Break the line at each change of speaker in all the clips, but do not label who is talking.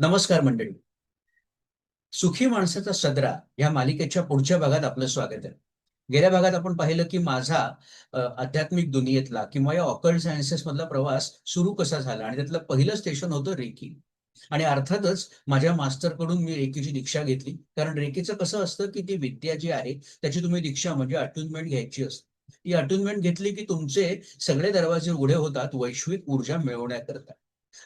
नमस्कार मंडळी. सुखी माणसाचा सदरा या मालिकेच्या पुढच्या भागात आपलं स्वागत आहे. गेल्या भागात आपण पाहिलं की माझा आध्यात्मिक दुनियेतला किंवा या ऑकल्ट सायन्सेस मधला प्रवास सुरू कसा झाला आणि त्यातलं पहिलं स्टेशन होतं रेकी. आणि अर्थातच माझ्या मास्टरकडून मी रेकीची दीक्षा घेतली. कारण रेकीचं कसं असतं की ती विद्या जी आहे त्याची तुम्ही दीक्षा म्हणजे अटुनमेंट घ्यायची असते. ती अटुनमेंट घेतली की तुमचे सगळे दरवाजे उघडे होतात वैश्विक ऊर्जा मिळवण्याकरता.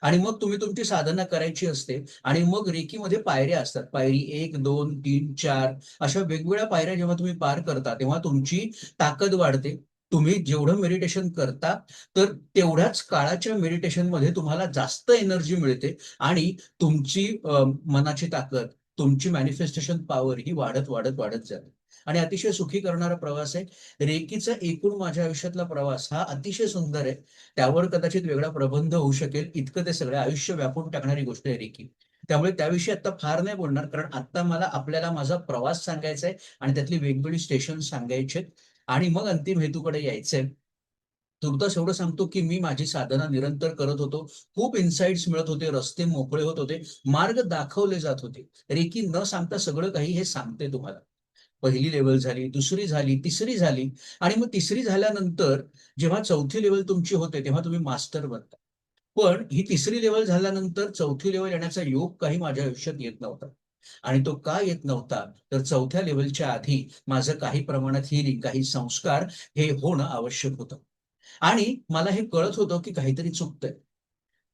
आणि मग तुम्ही तुमची साधना करायची असते आणि मग रेकीमध्ये पायऱ्या असतात. पायरी एक दोन तीन चार अशा वेगवेगळ्या पायऱ्या जेव्हा तुम्ही पार करता तेव्हा तुमची ताकद वाढते. तुम्ही जेवढं मेडिटेशन करता तर तेवढ्याच काळाच्या मेडिटेशनमध्ये तुम्हाला जास्त एनर्जी मिळते आणि तुमची मनाची ताकद तुमची मॅनिफेस्टेशन पॉवर ही वाढत वाढत वाढत जाते. आणि अतिशय सुखी करणारा प्रवास आहे. रेकीचा एकूण माझ्या आयुष्यातला प्रवास हा अतिशय सुंदर आहे. त्यावर कदाचित वेगळा प्रबंध होऊ शकेल. इतकं ते सगळं आयुष्य व्यापून टाकणारी गोष्ट आहे रेकी. त्यामुळे त्याविषयी आता फार नाही बोलणार कारण आता मला आपल्याला माझा प्रवास सांगायचा आहे आणि त्यातली वेगवेगळी स्टेशन सांगायचे आणि मग अंतिम हेतूकडे यायचंय. तुर्तास एवढं सांगतो की मी माझी साधना निरंतर करत होतो. खूप इन्साइट्स मिळत होते रस्ते मोकळे होत होते मार्ग दाखवले जात होते. रेकी न सांगता सगळं काही हे सांगते तुम्हाला. पहिली लेवल झाली दुसरी झाली तिसरी झाली आणि मग तिसरी झाल्यानंतर जेव्हा चौथी लेवल तुमची होते तेव्हा तुम्ही मास्टर बनता. पण ही तिसरी लेवल झाल्यानंतर चौथी लेवल येण्याचा योग काही माझ्या आयुष्यात येत नव्हता. आणि तो का येत नव्हता? तर चौथ्या लेवलच्या आधी माझं काही प्रमाणात हिलिंग काही संस्कार हे होणं आवश्यक होतं. आणि मला हे कळत होतं की काहीतरी चुकतंय.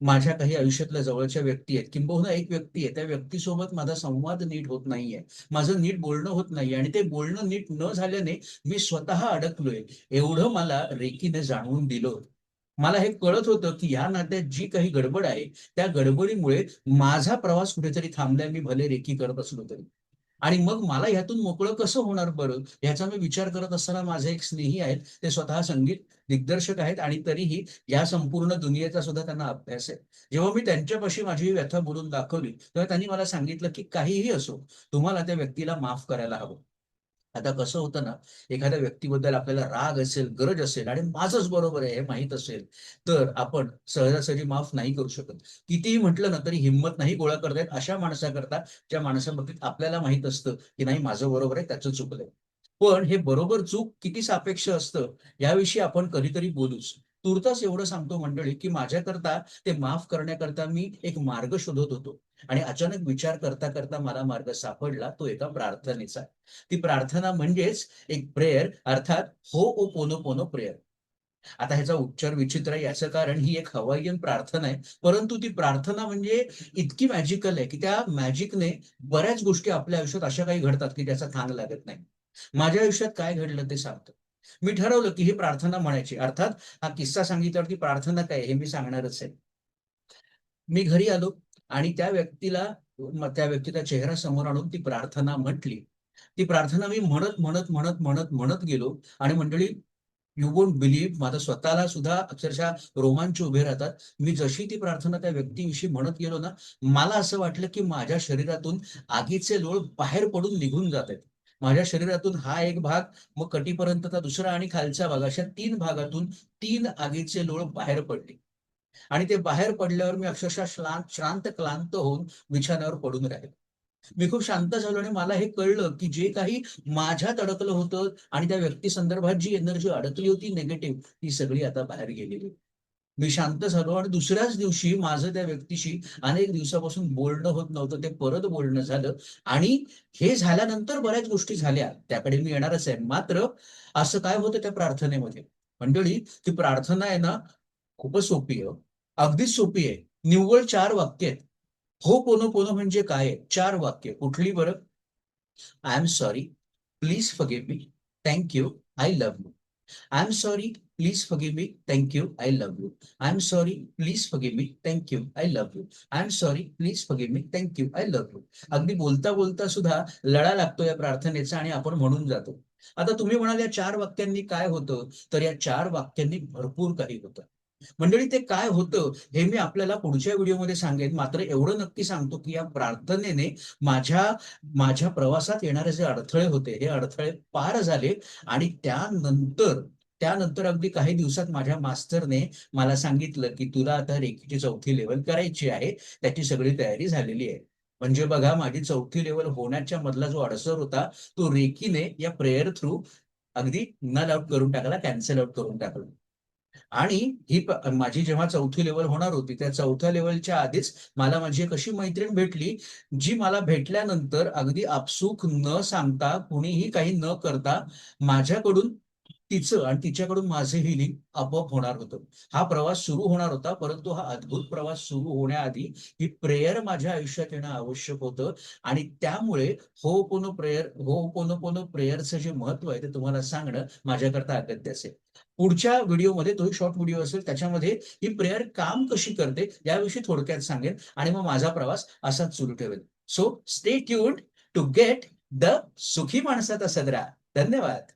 माझ्या काही आयुष्यातल्या जवळच्या व्यक्ती आहेत किंबहुना एक व्यक्ती आहे त्या व्यक्तीसोबत माझा संवाद नीट होत नाहीये. माझं नीट बोलणं होत नाहीये आणि ते बोलणं नीट न झाल्याने मी स्वतः अडकलोय. एवढं मला रेकीने जाणवून दिलं. होतं मला हे कळत होतं की या नात्यात जी काही गडबड आहे त्या गडबडीमुळे माझा प्रवास कुठेतरी थांबलाय मी भले रेकी करत असलो तरी. आणि मग मला ह्यातून मोकळं कसं होणार बरं? ह्याचा मी विचार करत असताना माझे एक स्नेही आहेत ते स्वतः संगीत दिग्दर्शक आहेत आणि तरीही या संपूर्ण दुनियेचा सुद्धा त्यांना अभ्यास आहे. जेव्हा मी त्यांच्यापाशी माझी व्यथा बोलून दाखवली तेव्हा त्यांनी मला सांगितलं की काहीही असो तुम्हाला त्या व्यक्तीला माफ करायला हवं. आता कसं होतं ना एखाद्या व्यक्तीबद्दल आपल्याला राग असेल गरज असेल आणि माझंच बरोबर आहे हे माहीत असेल तर आपण सहजासहजी माफ नाही करू शकत. कितीही म्हटलं ना तरी हिंमत नाही गोळा करता येत अशा माणसाकरता ज्या माणसाबाबतीत आपल्याला माहीत असतं की नाही माझं बरोबर आहे त्याचं चुकलंय. पण हे बरोबर चूक किती सापेक्ष असतं याविषयी आपण कधीतरी बोलूच. तुर्तास एवढं सांगतो मंडळी की माझ्याकरता ते माफ करण्याकरता मी एक मार्ग शोधत होतो. आणि अचानक विचार करता करता मला मार्ग सापडला तो एका प्रार्थनेचा. ती प्रार्थना म्हणजेच एक प्रेयर अर्थात हो ओ पोनो पोनो प्रेयर आता ह्याचा उच्चार विचित्र आहे याचं कारण ही एक हवाईयन प्रार्थना आहे. परंतु ती प्रार्थना म्हणजे इतकी मॅजिकल आहे की त्या मॅजिकने बऱ्याच गोष्टी आपल्या आयुष्यात अशा काही घडतात की त्याचा थांग लागत नाही. माझ्या आयुष्यात काय घडलं ते सांगतो. मी ठरवलं की ही प्रार्थना म्हणायची. अर्थात हा किस्सा सांगितल्यावर की प्रार्थना काय हे मी सांगणारच आहे. मी घरी आलो आणि त्या व्यक्तीला त्या व्यक्तीचा चेहरा समोर आणून ती प्रार्थना म्हटली. ती प्रार्थना मी म्हणत म्हणत म्हणत म्हणत म्हणत गेलो आणि मंडळी यू वोंट बिलीव्ह माझा स्वतःला सुद्धा अक्षरशः रोमांच उभे राहतात. मी जशी ती प्रार्थना त्या व्यक्तीविषयी म्हणत गेलो ना मला असं वाटलं की माझ्या शरीरातून आगीचे लोळ बाहेर पडून निघून जात आहेत. माझ्या शरीरातून हा एक भाग मग कटीपर्यंतचा दुसरा आणि खालचा भाग अशा तीन भागातून तीन आगीचे लोळ बाहेर पडले. आणि ते बाहेर पडल्यावर मी अक्षरशः श्रांत शांत क्लांत होऊन विछाण्यावर पडून राहिलो. मी खूप शांत झालो आणि मला हे कळलं की जे काही माझ्यात अडकलं होतं आणि त्या व्यक्ती संदर्भात जी एनर्जी अडकली होती निगेटिव्ह ती सगळी आता बाहेर गेलेली. मी शांत झालो आणि दुसऱ्याच दिवशी माझं त्या व्यक्तीशी अनेक दिवसापासून बोलणं होत नव्हतं ते परत बोलणं झालं. आणि हे झाल्यानंतर बऱ्याच गोष्टी झाल्या. त्याकडे मी येणारच आहे मात्र असं काय होतं त्या प्रार्थनेमध्ये? मंडळी ती प्रार्थना आहे ना खूपच सोपी आहे. अगदीच सोपी आहे. निव्वळ चार वाक्य आहेत. हो पोनो पोनो म्हणजे काय चार वाक्य. कुठली बरं? I am sorry please forgive me thank you I love you I am sorry please forgive me thank you I love you I am sorry please forgive me thank you I love you I am sorry please forgive me thank you I love you अगदी बोलता बोलता सुद्धा लढा लागतो या प्रार्थनेचा आणि आपण म्हणून जातो. आता तुम्ही म्हणाल या चार वाक्यांनी काय होतं? तर या चार वाक्यांनी भरपूर काही होतं. मंडळी ते काय होतं हे मी आपल्याला पुढच्या व्हिडिओमध्ये सांगेन. मात्र एवढं नक्की सांगतो की या प्रार्थनेने माझ्या माझ्या प्रवासात येणारे जे अडथळे होते हे अडथळे पार झाले आणि त्यानंतर त्यानंतर अगदी काही दिवसात माझ्या मास्तरने मला सांगितलं की तुला आता रेखीची चौथी लेवल करायची आहे. त्याची सगळी तयारी झालेली आहे. म्हणजे बघा माझी चौथी लेवल होण्याच्या मधला जो अडसर होता तो रेकीने या प्रेयर थ्रू अगदी नल आउट करून टाकला कॅन्सल आउट करून टाकला. आणि ही माझी जेव्हा चौथी लेवल होणार होती त्या चौथ्या लेवलच्या आधीच मला माझी एक अशी मैत्रीण भेटली जी मला भेटल्यानंतर अगदी आपसूक न सांगता कुणीही काही न करता माझ्याकडून तिचं आणि तिच्याकडून माझं हिलिंग आपोआप होणार होतं. हा प्रवास सुरू होणार होता परंतु हा अद्भुत प्रवास सुरू होण्याआधी ही प्रेयर माझ्या आयुष्यात येणं आवश्यक होतं. आणि त्यामुळे हो पोनो प्रेयर हो पोनो पोनो प्रेयरचं जे महत्त्व आहे ते तुम्हाला सांगणं माझ्याकरता अगत्य असेल. पुढच्या व्हिडिओमध्ये तोही शॉर्ट व्हिडिओ असेल त्याच्यामध्ये ही प्रेयर काम कशी करते याविषयी थोडक्यात सांगेन आणि मग माझा प्रवास असाच सुरू ठेवेल so stay tuned to get the सुखी माणसाचा सदरा. धन्यवाद.